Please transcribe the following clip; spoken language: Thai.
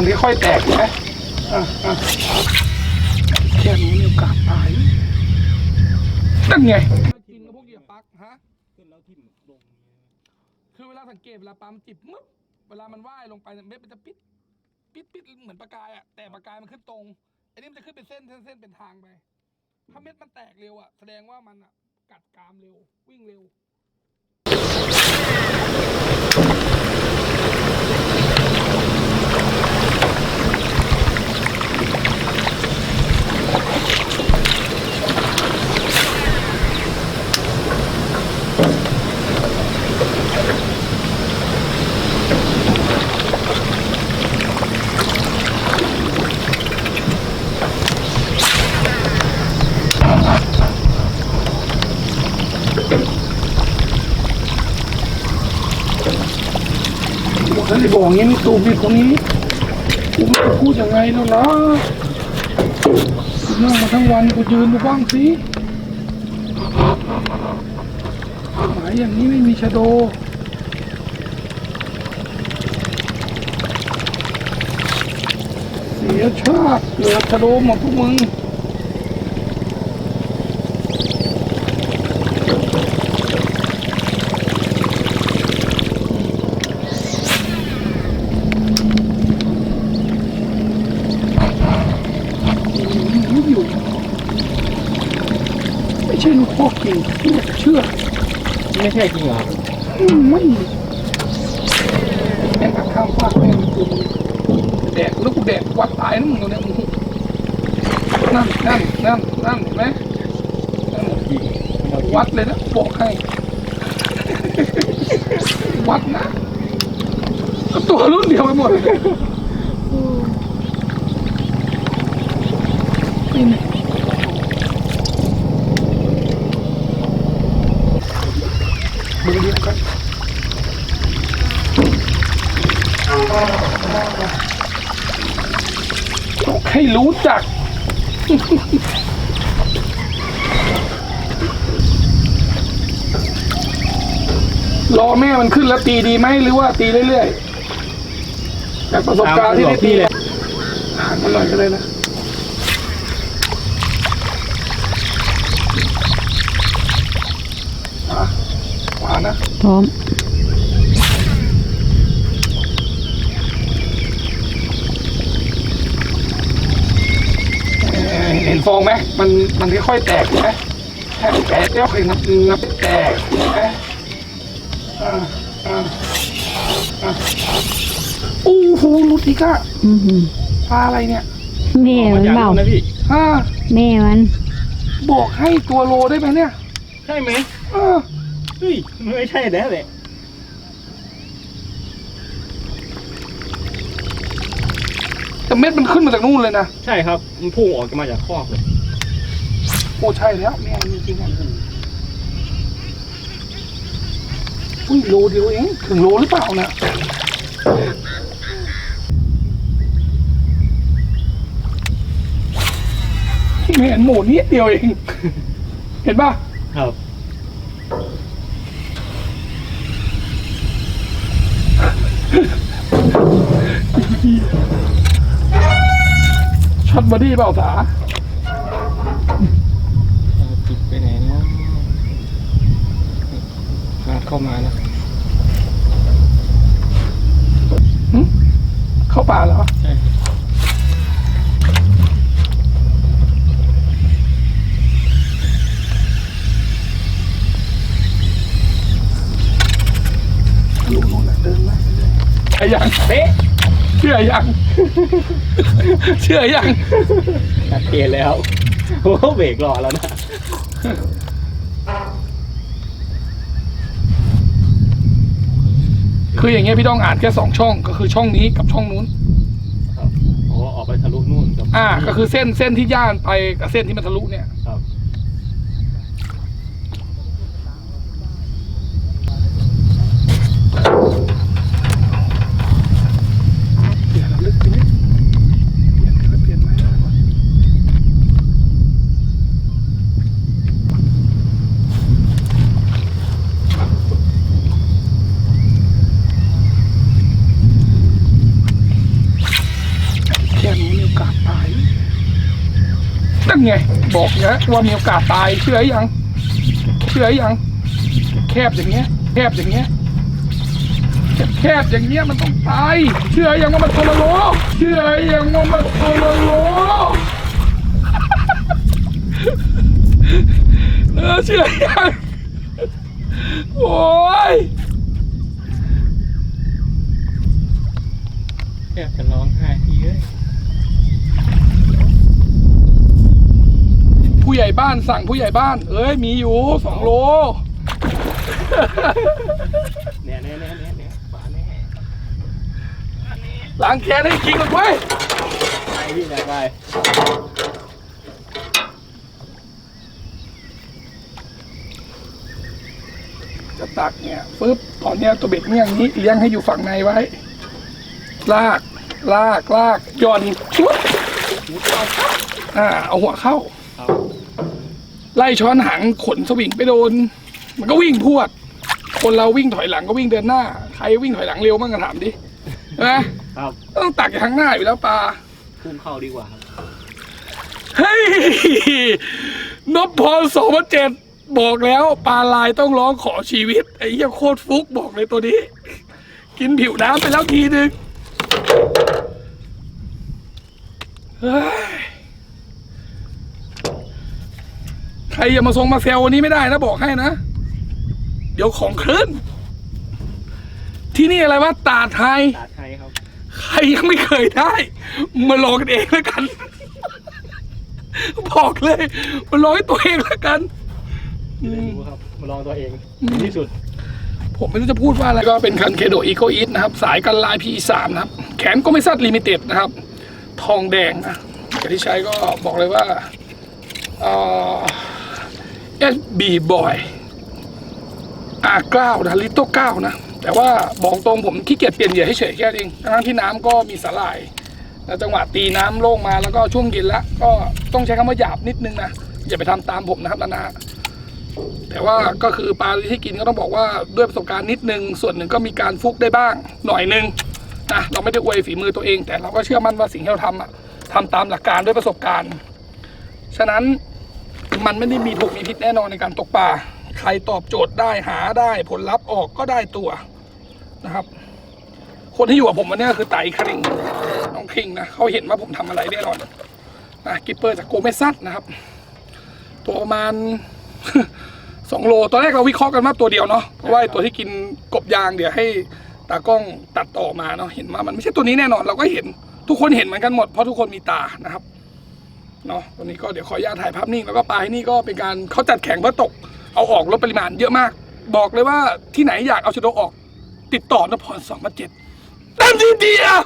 มันค่อยๆแตกนะแค่นี้มีโอกาสตายนั่นไงกินกับพวกเหยียบปลั๊กฮะขึ้นแล้วทิ่มลงคือเวลาสังเกตเวลาปลามันจิบมึบเวลามันว่ายลงไปเนี่ยเม็ดมันจะปิดปิดปิดเหมือนปลากายอะแต่ปลากายมันขึ้นตรงอันนี้มันจะขึ้นเป็นเส้นเส้นเส้นเป็นทางไปถ้าเม็ดมันแตกเร็วอะแสดงว่ามันอะกัดกรามเร็ววิ่งเร็ว บอกท่านได้บอกงี้นี่ตูผิดตรงนี้กูไม่รู้จะพูดยังไงแล้วล่ะกูนั่งมาทั้งวันกูยืนดูบ้างสิหมายอย่างนี้ไม่มีชะโดเสียชาติเหลือชะโดหมดพวกมึง รู้อยู่ ไม่ใช่ลูกพ่อจ ริงเชื่อไม่ใช่จริงเหรอไม่แม่ข้ามฟากแม่งกูแดกแล้วกูแดกวัดตายนะมึงตัวเนี้ยนั่นนั่นนั่นนั่นเห็นไหมนั่นจริงวัดเลยนะบอกให้วัดนะก็ตัวรุ่นเดียวไปหมดเลยนี่ไงมือเดียวกันต้อง ให้รู้จัก รอแม่มันขึ้นแล้วตีดีไหมหรือว่าตีเรื่อยๆจากประสบการณ์ที่ได้ตีเลยหางมันหน่อยก็เลยนะอะขวานะพร้อม เอ่อเห็นฟองไหมมันมันค่อยๆแตกนะแตกแตกแล้วค่อยนับนับแตกนะอ่าอ่าอ่าโอ้โหลุดอีกอะอือหือปลาอะไรเนี่ยแม่มันเบานะพี่ฮ่าแม่มัน บอกให้ตัวโลได้ไหมเนี่ย ใช่ไหมเออเฮ้ยไม่ใช่แล้วแหละ แต่เม็ดมันขึ้นมาจากนู่นเลยนะใช่ครับ มันพุ่งออกมาจากคอกเลยโอ้ใช่แล้วแม่งจริงๆอะอุ้ยโลเดียวเองถึงโลหรือเปล่านะไม่เห็นหมูนิดเดียวเอง เห็นป่ะครับ ช็อต บอดี้เปล่าสาจิบไปไหนเนาะพาเข้ามานะหึเข้าป่าเหรอ ใช่ลูกนู่นน่ะเดินมาเรื่อยๆเชื่อยังเป๊ะเชื่อยัง เชื่อยัง ชัดเจนแล้วโอ้โหเบรกรอแล้วนะคืออย่างเงี้ยพี่ต้องอ่านแค่สองช่องก็คือช่องนี้กับช่องนู้น ครับอ๋อออกไปทะลุนู่นกับ อ่า ก็คือเส้นเส้นที่ย่านไปกับเส้นที่มันทะลุเนี่ย ครับ เปลี่ยนแล้วลึกไปนิดเปลี่ยนเปลี่ยนไม้ได้ก่อน น ไง บอกแล้วว่ามีโอกาสตายเชื่อยัง เชื่อยัง แคบอย่างเงี้ย แคบอย่างเงี้ยแคบอย่างเงี้ยมันต้องตายเชื่อยังว่ามันทรมานเชื่อยังว่ามันทรมานเออเชื่อยังโอ้ยแค่จะร้องไห้ทีเอ้ย ผู้ใหญ่บ้านสั่งผู้ใหญ่บ้าน เอ้ยมีอยู่สองโล เนี่ยเนี่ยเนี่ยเนี่ยเนี่ยปลาแน่ล้างแค้นให้คิงก่อนไว้ยไปพี่ไหนไปจะตักเนี่ยปึ๊บตอนเนี้ยตัวเบ็ดเนี่ยอย่างนี้เลี้ยงให้อยู่ฝั่งในไว้ ลาก ลากลากหย่อนชุบอ่าเอาหัวเข้าเอา ไล่ช้อนหางขนสวิงไปโดน มันก็วิ่งพรวด คนเราวิ่งถอยหลังก็วิ่งเดินหน้า ใครวิ่งถอยหลังเร็วมั่งก็ถามดิใช่ไหมครับต้องตักจากข้างหน้าอยู่แล้วปลาพุ่งเข้าดีกว่าครับเฮ้ยนพพรสองพันเจ็ดบอกแล้วปลาลายต้องร้องขอชีวิต ไอ้เหี้ยโคตรฟุกบอกเลยตัวนี้ กินผิวน้ำไปแล้วทีนึงเฮ้ยใค รอย่ามาทรงมาแซววันนี้ไม่ได้นะบอกให้นะ เดี๋ยวของขึ้น ที่นี่อะไรวะตาดไทย ตาไทยครับ ใครยังไม่เคยได้ มาลองกันเองแล้วกัน บอกเลยมาลองให้ตัวเองแล้วกันจะได้รู้ครับมาลองตัวเองที่สุด ผมไม่รู้จะพูดว่าอะไรก็เป็นคันเคโดอีโกอีทนะครับ สายกันลาย P3 นะครับ แขนก็ไม่สั้นลิมิเต็ดนะครับ ทองแดงนะแต่ที่ใช้ก็บอกเลยว่า เอ่อ SB Boy R9 นะลิโต้9นะ แต่ว่าบอกตรงผมขี้เกียจเปลี่ยนเหยื่อให้เฉยแค่เองทั้งที่น้ำก็มีสาหร่ายแล้วจังหวะตีน้ำโล่งมาแล้วก็ช่วงเย็นแล้วก็ต้องใช้คำว่าหยาบนิดนึงนะอย่าไปทำตามผมนะครับนานาแต่ว่าก็คือปลาที่กินก็ต้องบอกว่าด้วยประสบการณ์นิดนึง ส่วนหนึ่งก็มีการฟุกได้บ้าง หน่อยนึงนะเราไม่ได้อวยฝีมือตัวเอง แต่เราก็เชื่อมั่นว่าสิ่งที่เราทำอะทำตามหลักการด้วยประสบการณ์ ฉะนั้น มันไม่ได้มีถูกมีผิดแน่นอนในการตกปลาใครตอบโจทย์ได้หาได้ผลลัพธ์ออกก็ได้ตัวนะครับ คนที่อยู่กับผมวันนี้คือไต่คริงน้องคิงนะเขาเห็นว่าผมทำอะไรแน่นอนนะกิปเปอร์จากโกเมซัสนะครับ ตัวประมาณสองโลตอนแรกเราวิเคราะห์กันว่าตัวเดียวเนาะเพราะว่าตัวที่กินกบยางเดี๋ยวให้ตากล้องตัดต่อมาเนาะเห็นว่ามันไม่ใช่ตัวนี้แน่นอนเราก็เห็นทุกคนเห็นเหมือนกันหมดเพราะทุกคนมีตานะครับ เนาะวันนี้ก็เดี๋ยวขออนุญาตถ่ายภาพนิ่งแล้วก็ปลายนี่ก็เป็นการเขาจัดแข่งเพื่อตก เอาออกลดปริมาณเยอะมาก บอกเลยว่าที่ไหนอยากเอาชะโดออก ติดต่อนพรสองพันเจ็ดนั่นทีเดียว